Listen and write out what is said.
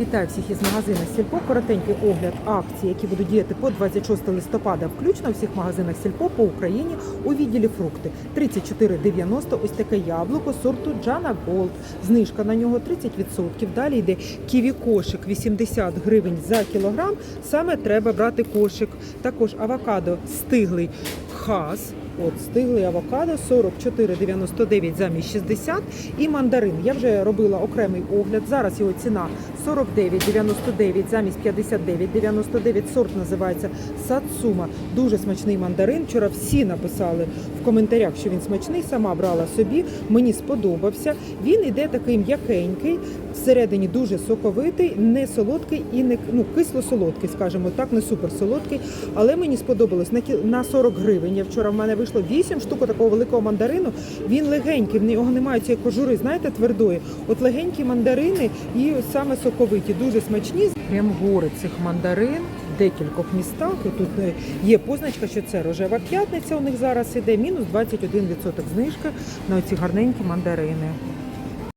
Вітаю всіх із магазину Сільпо. Коротенький огляд акцій, які будуть діяти по 26 листопада, включно у всіх магазинах Сільпо по Україні у відділі фрукти. 34,90 ось таке яблуко сорту Джана Голд. Знижка на нього 30%. Далі йде ківі кошик 80 гривень за кілограм. Саме треба брати кошик. Також авокадо стиглий хас. От стиглий авокадо 44,99 замість 60 і мандарин. Я вже робила окремий огляд. Зараз його ціна 49,99 замість 59,99. Сорт називається Сацума. Дуже смачний мандарин. Вчора всі написали в коментарях, що він смачний. Сама брала собі. Мені сподобався. Він іде такий м'якенький, всередині дуже соковитий, не солодкий і не ну кисло-солодкий, скажімо так, не супер солодкий. Але мені сподобалось на кі- на 40 гривень. Я вчора в мене вийшло 8 штук такого великого мандарину. Він легенький, в нього немає цієї кожури, знаєте, твердої. От легенькі мандарини і саме соковиті, дуже смачні. Прям гори цих мандарин. Декількох містах І тут е, є позначка, що це рожева п'ятниця. У них зараз іде мінус 21% знижка на оці гарненькі мандарини.